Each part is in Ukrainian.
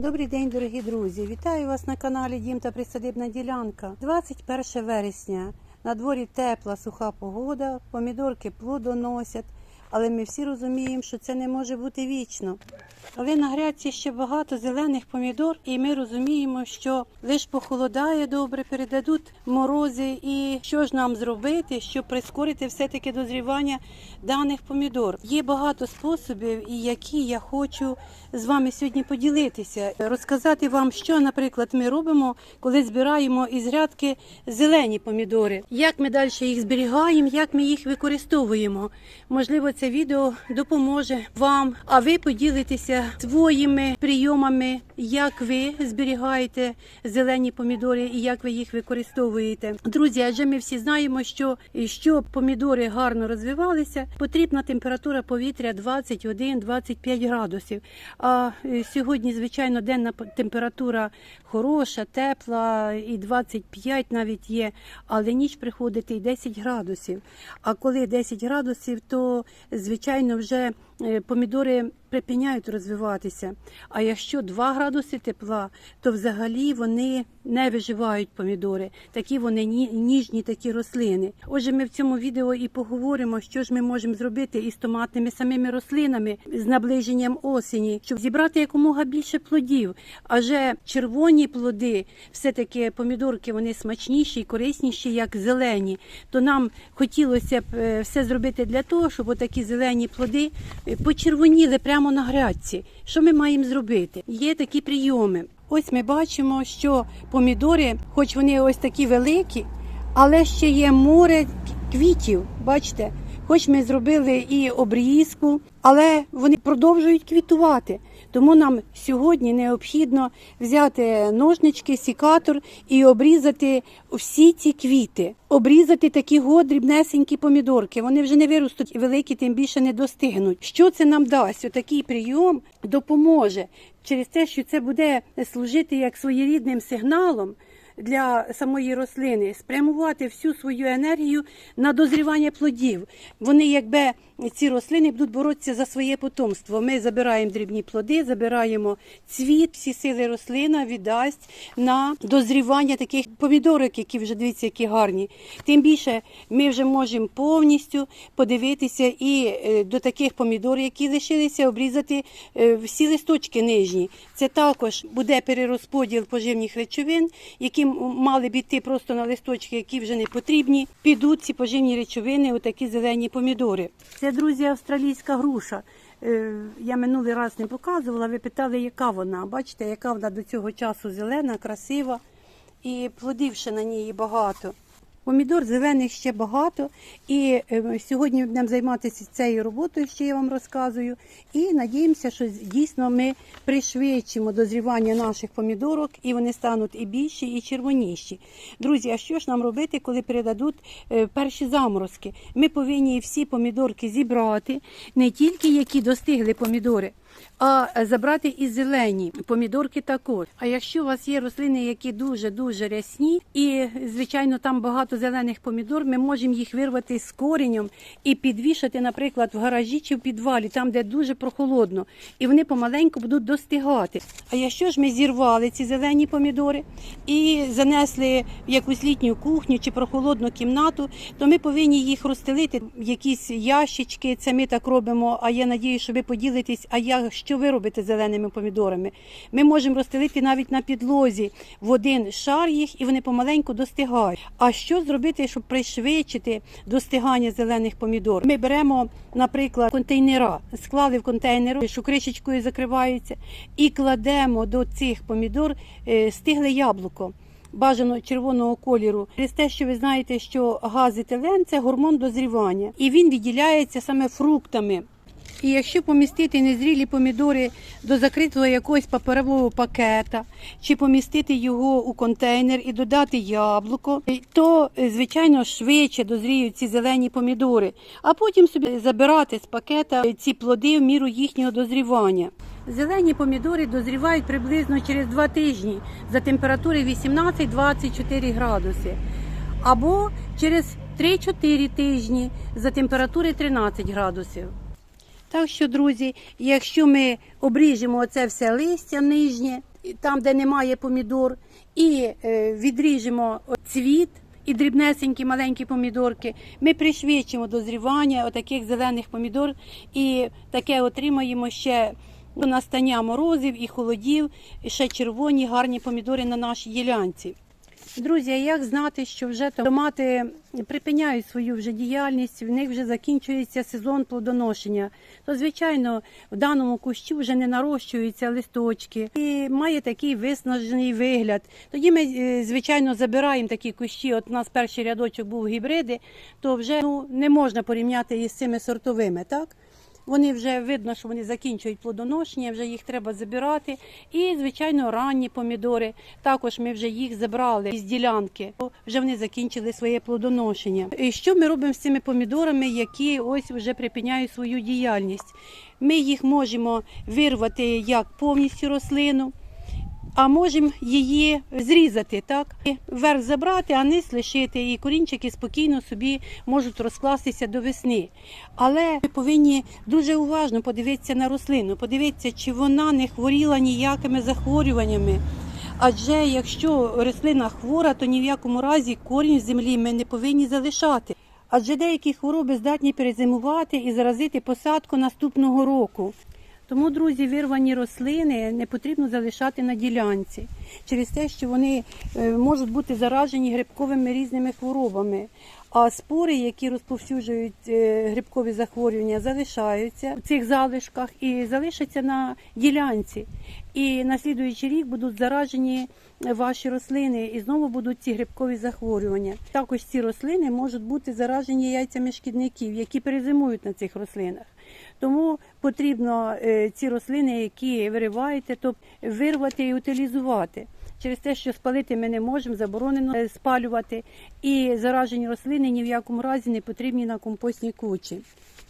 Добрий день, дорогі друзі! Вітаю вас на каналі Дім та Присадибна ділянка. 21 вересня. На дворі тепла, суха погода, помідорки плодоносять, але ми всі розуміємо, що це не може бути вічно. Але на грядці ще багато зелених помідор, і ми розуміємо, що лише похолодає добре, передадуть морози. І що ж нам зробити, щоб прискорити все-таки дозрівання даних помідор? Є багато способів, і які я хочу з вами сьогодні поділитися, розказати вам, що, наприклад, ми робимо, коли збираємо із грядки зелені помідори. Як ми далі їх зберігаємо, як ми їх використовуємо. Можливо, це відео допоможе вам, а ви поділитеся своїми прийомами, як ви зберігаєте зелені помідори і як ви їх використовуєте. Друзі, адже ми всі знаємо, що щоб помідори гарно розвивалися, потрібна температура повітря 21-25 градусів. А е, сьогодні, звичайно, денна температура хороша, тепла, і 25 навіть є, але ніч приходить і 10 градусів. А коли 10 градусів, то звичайно вже е, помідори припиняють розвиватися. А якщо 2 градуси тепла, то взагалі вони не виживають помідори. Такі вони ніжні, такі рослини. Отже, ми в цьому відео і поговоримо, що ж ми можемо зробити із томатними самими рослинами з наближенням осені, щоб зібрати якомога більше плодів. Адже червоні плоди, все-таки помідорки, вони смачніші і корисніші, як зелені. То нам хотілося б е, все зробити для того, щоб отакі зелені плоди е, почервоніли прямо на грядці. Що ми маємо зробити? Є такі прийоми. Ось ми бачимо, що помідори, хоч вони ось такі великі, але ще є море квітів. Бачите, хоч ми зробили і обрізку, але вони продовжують квітувати. Тому нам сьогодні необхідно взяти ножнички, сікатор і обрізати всі ці квіти. Обрізати такі го дрібнесенькі помідорки. Вони вже не виростуть великі, тим більше не достигнуть. Що це нам дасть? Отакий прийом допоможе через те, що це буде служити як своєрідним сигналом для самої рослини, спрямувати всю свою енергію на дозрівання плодів. Вони, якби ці рослини будуть боротися за своє потомство. Ми забираємо дрібні плоди, забираємо цвіт, всі сили рослина віддасть на дозрівання таких помідорок, які вже дивіться, які гарні. Тим більше ми вже можемо повністю подивитися і е, до таких помідор, які лишилися, обрізати е, всі листочки нижні. Це також буде перерозподіл поживних речовин, які мали б іти просто на листочки, які вже не потрібні. Підуть ці поживні речовини отакі зелені помідори. Це, друзі, австралійська груша. Е, Я минулий раз не показувала. Ви питали, яка вона. Бачите, яка вона до цього часу зелена, красива, і плодів ще на ній багато. Помідор зелених ще багато, і е, сьогодні будемо займатися цією роботою, що я вам розказую. І надіємося, що дійсно ми пришвидшимо дозрівання наших помідорок, і вони стануть і більші, і червоніші. Друзі, а що ж нам робити, коли передадуть е, перші заморозки? Ми повинні всі помідорки зібрати, не тільки які достигли помідори, а забрати і зелені помідорки також. А якщо у вас є рослини, які дуже дуже рясні, і звичайно там багато зелених помідор, ми можемо їх вирвати з коренем і підвішати, наприклад, в гаражі чи в підвалі, там де дуже прохолодно, і вони помаленьку будуть достигати. А якщо ж ми зірвали ці зелені помідори і занесли в якусь літню кухню чи прохолодну кімнату, то ми повинні їх розстелити в якісь ящички. Це ми так робимо. А я надію, що ви поділитесь. А я що ви робите з зеленими помідорами? Ми можемо розстелити навіть на підлозі в один шар їх, і вони помаленьку достигають. А що зробити, щоб пришвидшити достигання зелених помідор? Ми беремо, наприклад, контейнера, склали в контейнер, що кришечкою закривається, і кладемо до цих помідор е, стигле яблуко. Бажано червоного кольору через те, що ви знаєте, що газетилен – це гормон дозрівання, і він відділяється саме фруктами. І якщо помістити незрілі помідори до закритого якогось паперового пакета, чи помістити його у контейнер і додати яблуко, то е, звичайно швидше дозріють ці зелені помідори, а потім собі забирати з пакета ці плоди в міру їхнього дозрівання. Зелені помідори дозрівають приблизно через 2 тижні за температури 18-24 градуси. Або через 3-4 тижні за температури 13 градусів. Так що, друзі, якщо ми обріжемо оце все листя нижнє, там, де немає помідор, і е, відріжемо цвіт і дрібнесенькі маленькі помідорки, ми пришвидшимо дозрівання отаких зелених помідор і таке отримаємо ще до настання морозів і холодів, і ще червоні гарні помідори на нашій ділянці. Друзі, як знати, що вже томати припиняють свою вже діяльність, в них вже закінчується сезон плодоношення. То, звичайно, в даному кущу вже не нарощуються листочки і має такий виснажений вигляд. Тоді ми, е, звичайно, забираємо такі кущі. От у нас перший рядочок був гібриди, то вже ну, не можна порівняти із цими сортовими, так? Вони вже видно, що вони закінчують плодоношення, вже їх треба забирати. І, звичайно, ранні помідори. Також ми вже їх забрали з ділянки. Вже вони закінчили своє плодоношення. І що ми робимо з цими помідорами, які ось вже припиняють свою діяльність? Ми їх можемо вирвати як повністю рослину. А можемо її зрізати, так верх забрати, а низ лишити, і корінчики спокійно собі можуть розкластися до весни. Але ми повинні дуже уважно подивитися на рослину, подивитися, чи вона не хворіла ніякими захворюваннями. Адже якщо рослина хвора, то ні в якому разі корінь в землі ми не повинні залишати. Адже деякі хвороби здатні перезимувати і заразити посадку наступного року. Тому, друзі, вирвані рослини не потрібно залишати на ділянці через те, що вони е, можуть бути заражені грибковими різними хворобами. А спори, які розповсюджують е, грибкові захворювання, залишаються в цих залишках і залишаться на ділянці. І на слідуючий рік будуть заражені ваші рослини, і знову будуть ці грибкові захворювання. Також ці рослини можуть бути заражені яйцями шкідників, які перезимують на цих рослинах. Тому потрібно е, ці рослини, які вириваєте, то вирвати і утилізувати. Через те, що спалити ми не можемо, заборонено е, спалювати, і заражені рослини ні в якому разі не потрібні на компостній кучі.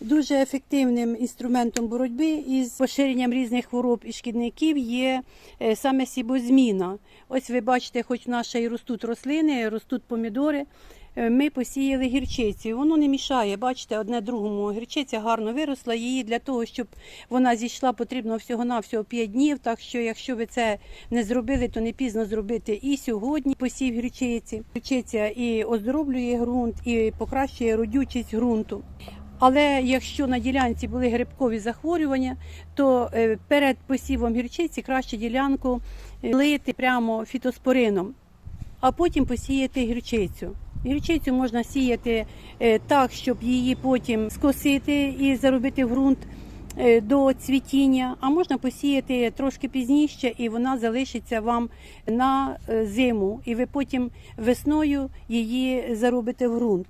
Дуже ефективним інструментом боротьби із поширенням різних хвороб і шкідників є е, саме сібозміна. Ось ви бачите, хоч в нас й ростуть рослини, ростуть помідори. Е, Ми посіяли гірчицю. Воно не мішає. Бачите, одне другому. Гірчиця гарно виросла. Її для того, щоб вона зійшла, потрібно всього-навсього 5 днів. Так що, якщо ви це не зробили, то не пізно зробити і сьогодні посів гірчиці. Гірчиця і оздоровлює ґрунт, і покращує родючість ґрунту. Але якщо на ділянці були грибкові захворювання, то е, перед посівом гірчиці краще ділянку лити прямо фітоспорином, а потім посіяти гірчицю. Гірчицю можна сіяти е, так, щоб її потім скосити і заробити в ґрунт е, до цвітіння, а можна посіяти трошки пізніше, і вона залишиться вам на е, зиму, і ви потім весною її заробите в ґрунт.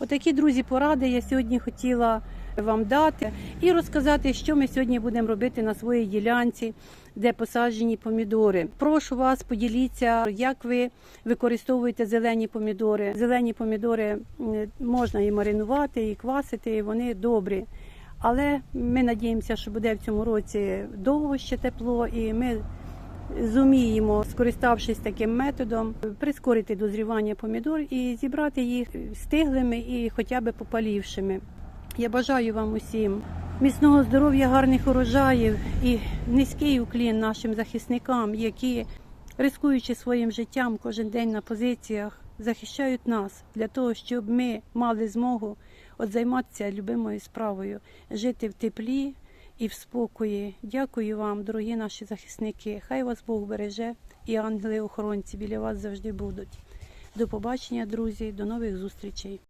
Отакі друзі поради я сьогодні хотіла вам дати і розказати, що ми сьогодні будемо робити на своїй ділянці, де посаджені помідори. Прошу вас, поділіться, як ви використовуєте зелені помідори. Зелені помідори можна і маринувати, і квасити, і вони добрі. Але ми надіємося, що буде в цьому році довго ще тепло, і ми зуміємо, скориставшись таким методом, прискорити дозрівання помідор і зібрати їх стиглими і хоча б попалівшими. Я бажаю вам усім міцного здоров'я, гарних урожаїв і низький уклін нашим захисникам, які, рискуючи своїм життям кожен день на позиціях, захищають нас для того, щоб ми мали змогу от займатися любимою справою, жити в теплі і в спокої. Дякую вам, дорогі наші захисники. Хай вас Бог береже і ангели-охоронці біля вас завжди будуть. До побачення, друзі, до нових зустрічей.